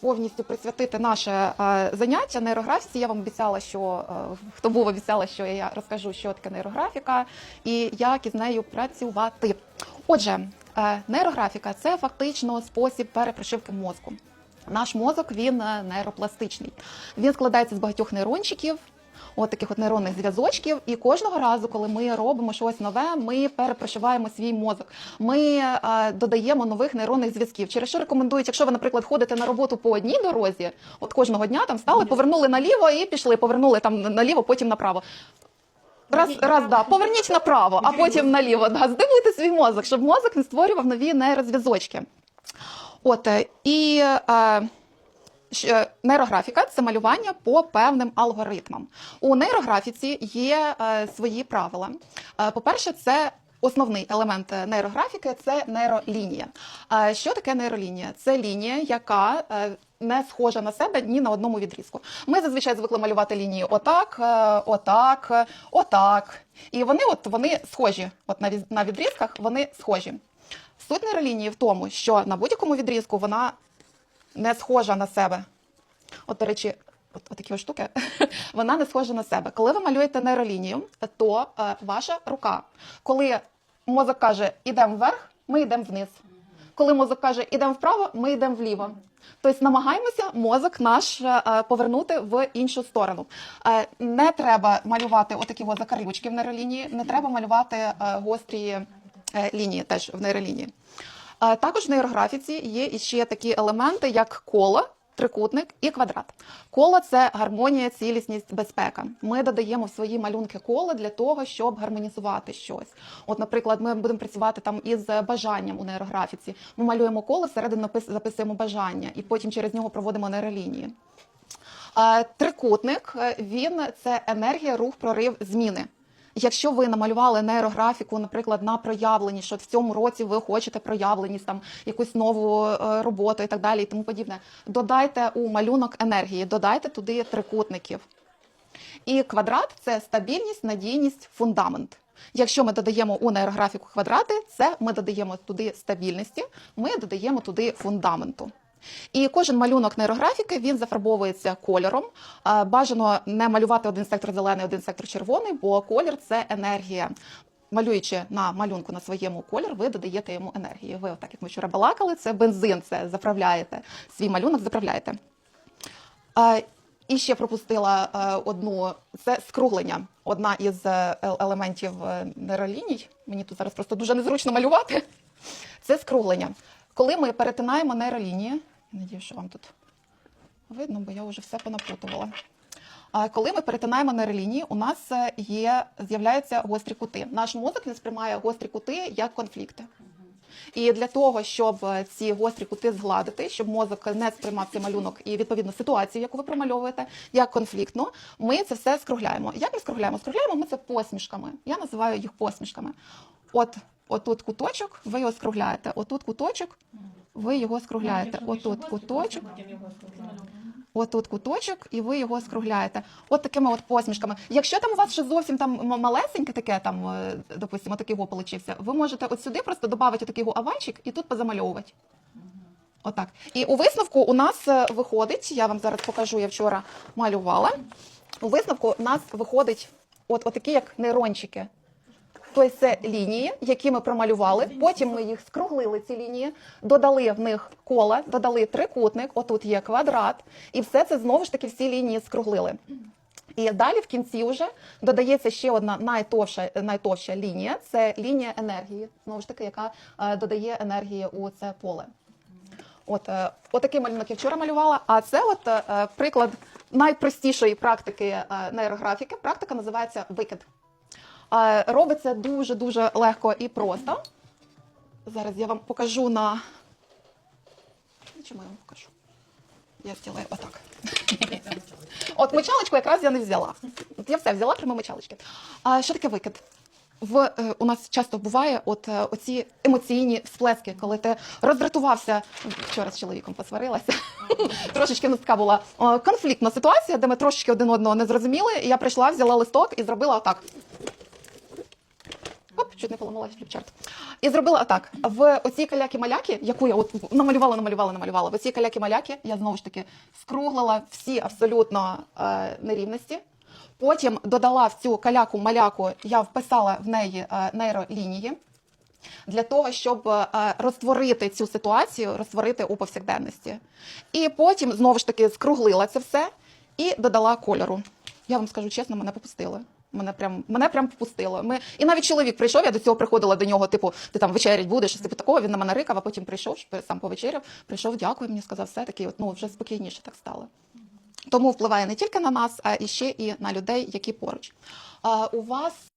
повністю присвятити наше е, заняття нейрографіці. Я вам обіцяла, що е, хто був, обіцяла, що я розкажу, що таке нейрографіка і як із нею працювати. Отже, е, нейрографіка це фактично спосіб перепрошивки мозку. Наш мозок він нейропластичний. Він складається з багатьох нейрончиків. От таких от нейронних зв'язочків, і кожного разу, коли ми робимо щось нове, ми перепрошиваємо свій мозок. Ми е, додаємо нових нейронних зв'язків. Через що рекомендують, якщо ви, наприклад, ходите на роботу по одній дорозі, от кожного дня там стали, повернули наліво і пішли, повернули там наліво, потім направо. Раз, раз, да, поверніть направо, а потім наліво. Да, здивуйте свій мозок, щоб мозок не створював нові нейрозв'язочки. От е, і е, Нейрографіка це малювання по певним алгоритмам. У нейрографіці є е, свої правила. Е, по-перше, це основний елемент е, нейрографіки це нейролінія. Е, що таке нейролінія? Це лінія, яка е, не схожа на себе ні на одному відрізку. Ми зазвичай звикли малювати лінії отак, е, отак, е, отак. І вони, от вони схожі. От на відрізках вони схожі. Суть нейролінії в тому, що на будь-якому відрізку вона не схожа на себе. От, до речі, от, от такі штуки, вона не схожа на себе. Коли ви малюєте нейролінію, то е, ваша рука, коли мозок каже, ідемо вверх, ми йдемо вниз. Коли мозок каже, ідемо вправо, ми йдемо вліво. Тобто намагаємося мозок наш е, е, повернути в іншу сторону. Е, Не треба малювати отакі от закарючки в нейролінії, не треба малювати гострі лінії теж в нейролінії. Також в нейрографіці є іще такі елементи, як коло, трикутник і квадрат. Коло це гармонія, цілісність, безпека. Ми додаємо в свої малюнки коло для того, щоб гармонізувати щось. От, наприклад, ми будемо працювати там із бажанням у нейрографіці. Ми малюємо коло, всередину записуємо бажання, і потім через нього проводимо нейролінії. Трикутник е, він це енергія, рух, прорив, зміни. Якщо ви намалювали нейрографіку, наприклад, на проявленість, що в цьому році ви хочете проявленість, там якусь нову е, роботу і так далі, і тому подібне, додайте у малюнок енергії, додайте туди трикутників. І квадрат це стабільність, надійність, фундамент. Якщо ми додаємо у нейрографіку квадрати, це ми додаємо туди стабільності, ми додаємо туди фундаменту. І кожен малюнок нейрографіки він зафарбовується кольором. Бажано не малювати один сектор зелений, один сектор червоний, бо колір це енергія. Малюючи на малюнку на своєму колір, ви додаєте йому енергії. Ви, так як ми вчора балакали, це бензин, це заправляєте свій малюнок, заправляєте. І ще пропустила е, одну це скруглення. Одна із е, елементів е, нейроліній. Мені тут зараз просто дуже незручно малювати. Це скруглення. Коли ми перетинаємо нейролінії, надію, що вам тут видно, бо я вже все понапутувала. А Коли ми перетинаємо нейролінії, у нас е, є з'являються гострі кути. Наш мозок не сприймає гострі кути як конфлікти. І для того, щоб е, ці гострі кути згладити, щоб мозок не сприймав цей малюнок і відповідно ситуацію, яку ви промальовуєте, як конфліктну, ми це все скругляємо. Як ми скругляємо? Скругляємо ми це посмішками. Я називаю їх посмішками. От отут куточок, ви його скругляєте. Отут куточок, ви його скругляєте. Отут куточок. Отут куточок, і ви його скругляєте. От такими от посмішками. Якщо там у вас ще зовсім там малесеньке таке, там, е, допустимо, такий го получився, ви можете от сюди просто додати такий го овальчик і тут позамальовувати. Отак. І у висновку у нас е, виходить, я вам зараз покажу, я вчора малювала. У висновку у нас виходить от, от такі, як нейрончики. Це лінії, які ми промалювали. Потім ми їх скруглили, ці лінії, додали в них кола, додали трикутник, отут є квадрат, і все це знову ж таки всі лінії скруглили. І далі в кінці вже додається ще одна найтовша, найтовща лінія це лінія енергії, знову ж таки, яка е, додає енергії у це поле. От, е, отакий малюнок я вчора малювала. А це от е, приклад найпростішої практики нейрографіки. Практика називається викид. Робиться дуже дуже легко і просто. Зараз я вам покажу на. Чому я вам покажу? Я зроблю отак. От мочалочку якраз я не взяла. От я все взяла, крім мочалочки. А що таке викид? В е, у нас часто буває от е, оці емоційні всплески, коли ти роздратувався. Вчора з чоловіком посварилася. Трошечки ну, така була е, конфліктна ситуація, де ми трошечки один одного не зрозуміли. І я прийшла, взяла листок і зробила отак. Чуть не поламала фліпчарт. І зробила так. В оцій каляки-маляки, яку я от намалювала, намалювала, намалювала, в оцій каляки-маляки я знову ж таки скруглила всі абсолютно е, нерівності. Потім додала в цю каляку-маляку, я вписала в неї е, нейролінії для того, щоб е, розтворити цю ситуацію, розтворити у повсякденності. І потім знову ж таки скруглила це все і додала кольору. Я вам скажу чесно, мене попустили. Мене прям мене прям впустило. Ми і навіть чоловік прийшов. Я до цього приходила до нього. Типу, ти там вечерять будеш, типу такого. Він на мене рикав, а потім прийшов, сам повечеряв. Прийшов, дякую. Мені сказав, все таки, от ну вже спокійніше так стало. Тому впливає не тільки на нас, а і ще і на людей, які поруч. А, у вас